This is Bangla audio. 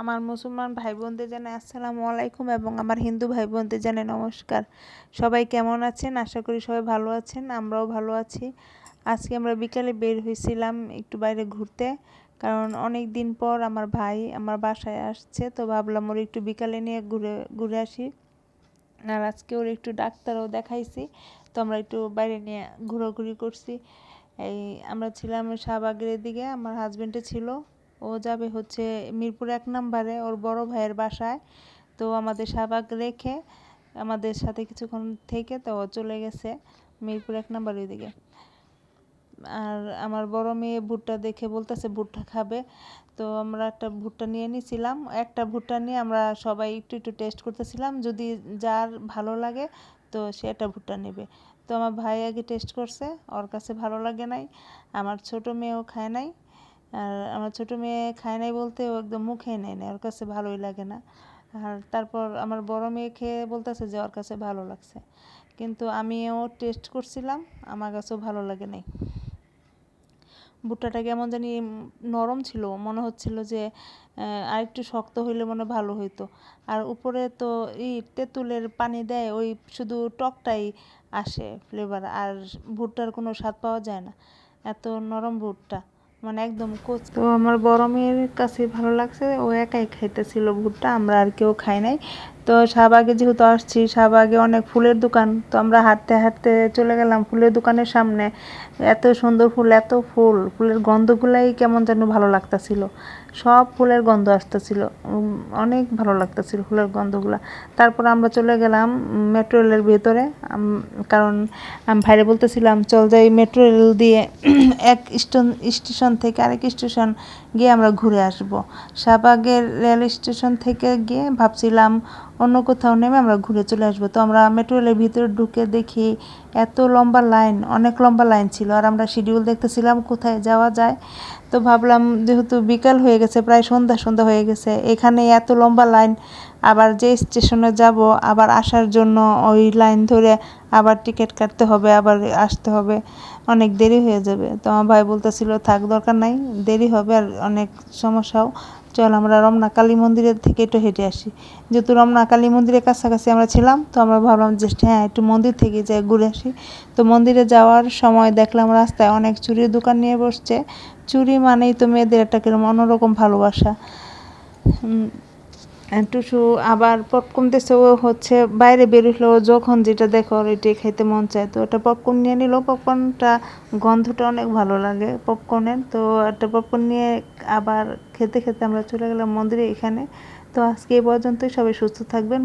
আমার মুসলমান ভাই বোনদের জানাই আসসালামু আলাইকুম এবং আমার হিন্দু ভাই বোনদের জানাই নমস্কার। সবাই কেমন আছেন? আশা করি সবাই ভালো আছেন, আমরাও ভালো আছি। আজকে আমরা বিকালে বের হয়েছিলাম একটু বাইরে ঘুরতে, কারণ অনেক দিন পর আমার ভাই আমার বাসায় আসছে, তো ভাবলাম ওর একটু বিকালে নিয়ে ঘুরে ঘুরে আসি। আর আজকে ওর একটু ডাক্তারও দেখাইছি, তো আমরা একটু বাইরে নিয়ে ঘোরাঘুরি করছি। এই আমরা ছিলাম শাহবাগের দিকে, আমার হাজব্যান্ডে ছিল। ও যাবে হচ্ছে মিরপুর এক নম্বরে, ওর বড় ভাইয়ের বাসায়। তো আমাদের শাহবাগ রেখে আমাদের সাথে কিছুক্ষণ থেকে তো চলে গেছে মিরপুর এক নম্বর দিকে আর আমার বড় মেয়ে ভুট্টা দেখে বলতেছে, ভুট্টা খাবে। তো আমরা একটা ভুট্টা নিয়ে নিয়েছিলাম একটা ভুট্টা নিয়ে আমরা সবাই একটু একটু টেস্ট করতেছিলাম, যদি যার ভালো লাগে তো সে একটা ভুট্টা নেবে। তো আমার ভাই আগে টেস্ট করছে, ওর কাছে ভালো লাগে নাই। আমার ছোট মেয়েও খায় নাই। আর আমার ছোটো মেয়ে খায় নাই বলতে ও একদম মুখে নেয় না ওর কাছে ভালোই লাগে না। আর তারপর আমার বড় মেয়ে খেয়ে বলতেছে যে ওর কাছে ভালো লাগছে। কিন্তু আমিও টেস্ট করছিলাম, আমার কাছেও ভালো লাগে নাই। ভুট্টাটা কেমন জানি নরম ছিল, মনে হচ্ছিল যে আরেকটু শক্ত হইলে মনে ভালো হইতো। আর উপরে তো এই তেঁতুলের পানি দেয়, ওই শুধু টকটাই আসে ফ্লেভার আর ভুট্টার কোনো স্বাদ পাওয়া যায় না। এত নরম ভুট্টা। মানে একদম কোচ তো আমার বড় মেয়ের কাছে ভালো লাগছে, ও একাই খাইতেছিল ভুট্টা, আমরা আর কেউ খাই নাই। তো শাহবাগে যেহেতু আসছি, শাহবাগে অনেক ফুলের দোকান। তো আমরা হাঁটতে হাঁটতে চলে গেলাম ফুলের দোকানের সামনে। এত সুন্দর ফুল, এত ফুল, ফুলের গন্ধগুলাই কেমন যেন ভালো লাগতাছিল। সব ফুলের গন্ধ আসতেছিল। অনেক ভালো লাগতেছিল ফুলের গন্ধগুলা। তারপর আমরা চলে গেলাম মেট্রো রেলের ভেতরে। কারণ আমি ভাইরে বলতেছিলাম, চল যাই মেট্রো রেল দিয়ে এক স্টেশন থেকে আরেক স্টেশন গিয়ে আমরা ঘুরে আসব। শাহবাগের রেল স্টেশন থেকে গিয়ে ভাবছিলাম অন্য কোথাও নেমে আমরা ঘুরে চলে আসব। তো আমরা মেট্রো রেলের ভিতরে ঢুকে দেখি এত লম্বা লাইন, অনেক লম্বা লাইন ছিল। আর আমরা শিডিউল দেখতেছিলাম কোথায় যাওয়া যায়। তো ভাবলাম যেহেতু বিকাল হয়ে গেছে, প্রায় সন্ধ্যা সন্ধ্যা হয়ে গেছে, এখানে এত লম্বা লাইন আবার যে স্টেশনে যাব, আবার আসার জন্য ওই লাইন ধরে আবার টিকিট কাটতে হবে, আবার আসতে হবে। অনেক দেরি হয়ে যাবে। তো আমার ভাই বলতেছিল, থাক, দরকার নাই, দেরি হবে আর অনেক সমস্যাও। চল, আমরা রমনা কালী মন্দিরের থেকে একটু হেঁটে আসি। যেহেতু রমনা কালী মন্দিরের কাছাকাছি আমরা ছিলাম, তো আমরা ভাবলাম যে হ্যাঁ একটু মন্দির থেকে যাই, ঘুরে আসি। তো মন্দিরে যাওয়ার সময় দেখলাম রাস্তায় অনেক চুরির দোকান নিয়ে বসছে। চুরি মানেই তো মেয়েদের একটা কীরকম অন্যরকম ভালোবাসা। টুসু আবার পপকর্ন ও হচ্ছে বাইরে বেরোলো যখন যেটা দেখো এটি খাইতে মন চায়। তো একটা পপকর্ন নিয়ে নিল পপকর্নটা গন্ধটা অনেক ভালো লাগে পপকর্নের তো একটা পপকর্ন নিয়ে আবার খেতে খেতে আমরা চলে গেলাম মন্দিরে এখানে। তো আজকে এই পর্যন্তই, সবাই সুস্থ থাকবেন।